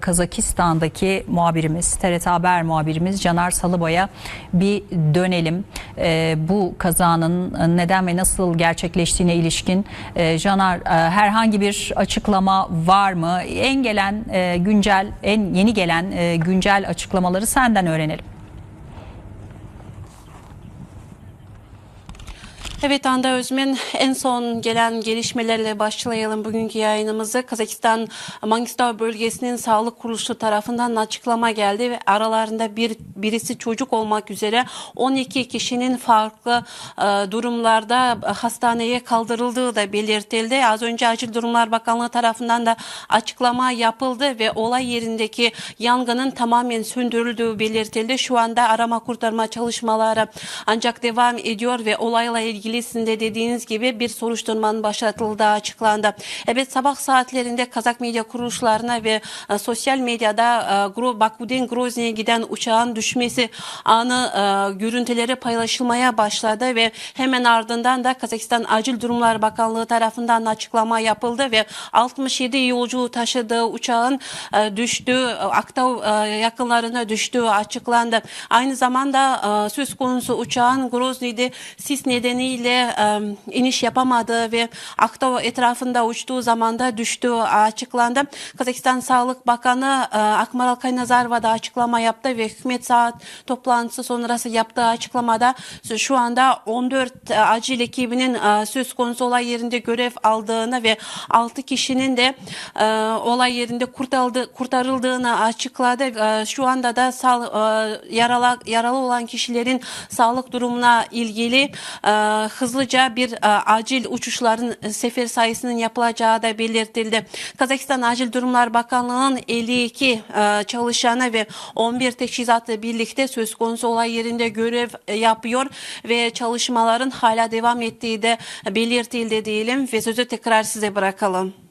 Kazakistan'daki muhabirimiz, TRT Haber muhabirimiz Caner Salıbay'a bir dönelim. E, bu kazanın neden ve nasıl gerçekleştiğine ilişkin e, Caner e, herhangi bir açıklama var mı? En gelen e, güncel, en yeni gelen e, güncel açıklamaları senden öğrenelim. Evet Anda Özmen en son gelen gelişmelerle başlayalım bugünkü yayınımızı. Kazakistan Mangistau bölgesinin sağlık kuruluşu tarafından açıklama geldi ve aralarında bir birisi çocuk olmak üzere 12 kişinin farklı e, durumlarda hastaneye kaldırıldığı da belirtildi. Az önce Acil Durumlar Bakanlığı tarafından da açıklama yapıldı ve olay yerindeki yangının tamamen söndürüldüğü belirtildi. Şu anda arama kurtarma çalışmaları ancak devam ediyor ve olayla ilgili sizin de dediğiniz gibi bir soruşturmanın başlatıldığı açıklandı. Evet sabah saatlerinde Kazak medya kuruluşlarına ve e, sosyal medyada e, Gro- Baku'den Grozny'ye giden uçağın düşmesi anı e, görüntüleri paylaşılmaya başladı ve hemen ardından da Kazakistan Acil Durumlar Bakanlığı tarafından açıklama yapıldı ve 67 yolcu taşıdığı uçağın e, düştüğü Aktav e, yakınlarına düştüğü açıklandı. Aynı zamanda e, söz konusu uçağın Grozny'de sis nedeniyle e, iniş yapamadığı ve Aktav etrafında uçtuğu zamanda düştüğü açıklandı. Kazakistan Sağlık Bakanı e, Akmaral Kaynazarova da açıklama yaptı ve hükümet saat toplantısı sonrası yaptığı açıklamada şu anda 14 e, acil ekibinin e, söz konusu olay yerinde görev aldığını ve 6 kişinin de e, olay yerinde kurtarıldı, kurtarıldığını açıkladı. E, şu anda da sağ, e, yaralı, yaralı olan kişilerin sağlık durumuna ilgili e, hızlıca bir e, acil uçuşların e, sefer sayısının yapılacağı da belirtildi. Kazakistan Acil Durumlar Bakanlığı'nın 52 e, çalışanı ve 11 teçhizatla birlikte söz konusu olay yerinde görev yapıyor ve çalışmaların hala devam ettiği de belirtildi diyelim ve sözü tekrar size bırakalım.